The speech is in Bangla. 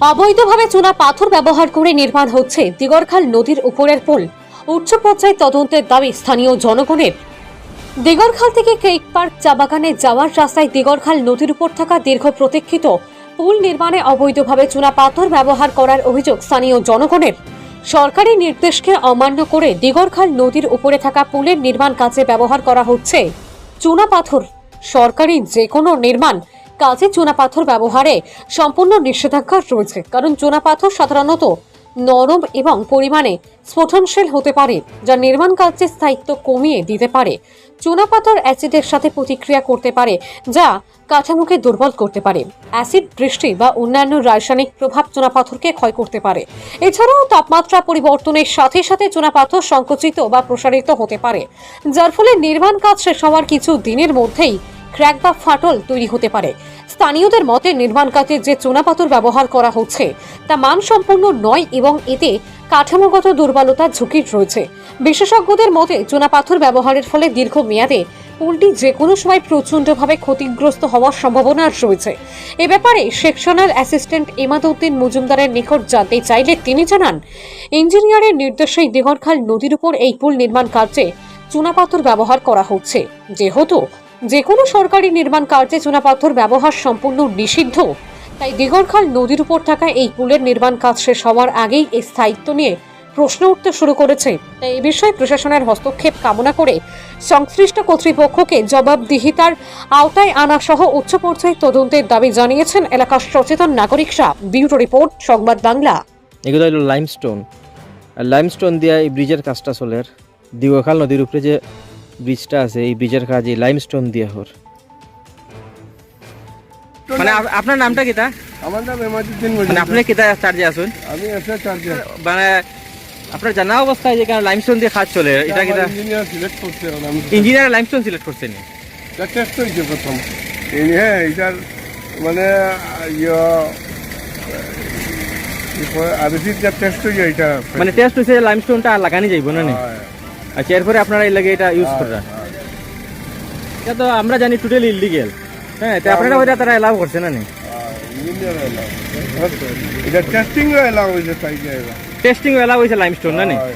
অবৈধভাবে চুনা পাথর ব্যবহার করে নির্মাণ হচ্ছে দিগরখাল নদীর উপরের পুল। উচ্চ পর্যায়ে তদন্তের দাবি স্থানীয় জনগণের। দিগরখাল থেকে কেক পার্ক চা বাগানে যাওয়ার রাস্তায় দিগরখাল নদীর উপর থাকা দীর্ঘ প্রতীক্ষিত পুল নির্মাণে অবৈধভাবে চুনা পাথর ব্যবহার করার অভিযোগ স্থানীয় জনগণের। সরকারি নির্দেশকে অমান্য করে দিগরখাল নদীর উপরে থাকা পুলের নির্মাণ কাজে ব্যবহার করা হচ্ছে। চুনা পাথর সরকারি যে কোনো নির্মাণ কাজে চুনা পাথর ব্যবহারে সম্পূর্ণ নিষেধাজ্ঞা রয়েছে। কারণ চুনা পাথর সাধারণত নরম এবং পরিমাণে স্ফোটনশীল হতে পারে, যা নির্মাণ কার্যের স্থায়িত্ব কমিয়ে দিতে পারে। চুনাপাথর অ্যাসিডের সাথে প্রতিক্রিয়া করতে পারে, যা কাঠামোকে দুর্বল করতে পারে। অ্যাসিড বৃষ্টি বা অন্যান্য রাসায়নিক প্রভাব চুনাপাথরকে ক্ষয় করতে পারে। এছাড়াও তাপমাত্রা পরিবর্তনের সাথে সাথে চুনাপাথর সংকুচিত বা প্রসারিত হতে পারে, যার ফলে নির্মাণ কাজ শেষ হওয়ার কিছু দিনের মধ্যেই ক্র্যাক বা ফাটল তৈরি হতে পারে। স্থানীয়দের মতে নির্মাণ কাজে যে চুনাপাথর ব্যবহার করা হচ্ছে, তা মানসম্পন্ন নয় এবং এতে কাঠামোগত দুর্বলতার ঝুঁকি রয়েছে। বিশেষজ্ঞদের মতে চুনাপাথর ব্যবহারের ফলে দীর্ঘমেয়াদে পুলটি যে কোনো সময় প্রচণ্ডভাবে ক্ষতিগ্রস্ত হওয়ার সম্ভাবনা রয়েছে। এ ব্যাপারে সেকশনাল অ্যাসিস্ট্যান্ট ইমাদউদ্দিন মজুমদারের নিকট জানতে চাইলে তিনি জানান, ইঞ্জিনিয়ারের নির্দেশেই দিগরখাল নদীর উপর এই পুল নির্মাণ কার্যে চুনাপাথর ব্যবহার করা হচ্ছে। যেহেতু যে কোনো সরকারি নির্মাণ কার্যে চুনাপাথর ব্যবহার সম্পূর্ণ নিষিদ্ধ। তাই দিগরখাল নদীর উপর থাকা এই পুলের নির্মাণ কাজ শেষ হওয়ার আগেই এই স্থায়িত্ব নিয়ে প্রশ্ন উঠতে শুরু করেছে। তাই এই বিষয়ে প্রশাসনের হস্তক্ষেপ কামনা করে সংশ্লিষ্ট কর্তৃপক্ষকে জবাবদিহিতার আওতায় আনা সহ উচ্চ পর্যায়ে তদন্তের দাবি জানিয়েছেন এলাকার সচেতন নাগরিকরা। ব্যুরো রিপোর্ট, সংবাদ বাংলা। এগুলো হলো লাইমস্টোন লাইমস্টোন দিয়ে এই ব্রিজের কাজটা চলে আর দিগখাল নদীর উপরে যে ব্রিজটা আছে এই ব্রিজের কাজ লাইমস্টোন দিয়ে হর মানে আপনার নামটা কিতা আমার নাম এমাজুদ্দিন মানে আপনি কিতা চার্জে আসুন আমি এসে চার্জার মানে আপনার জানা অবস্থায় যে কেন লাইমস্টোন দিয়ে কাজ চলে এটা কিতা ইঞ্জিনিয়ার সিলেক্ট করতে আমি ইঞ্জিনিয়ার লাইমস্টোন সিলেক্ট করছেন টেস্ট হয়েছে প্রথম। এই হ্যাঁ এটার মানে ইয়ে আরসির যা টেস্ট হয়েছে এটা মানে টেস্ট হয়েছে লাইমস্টোনটা লাগানি যাইব না নি? আচ্ছা এরপরে আপনারা এই লাগে এটা ইউজ করেন এটা তো আমরা জানি টোটালি ইলিগেল হ্যাঁ তো আপনারা ওইটা তারা এলাও করছে না নি? এটা টেস্টিং এলাও হয়েছে টেস্টিং এলাও হয়েছে লাইমস্টোন না নি? হয়।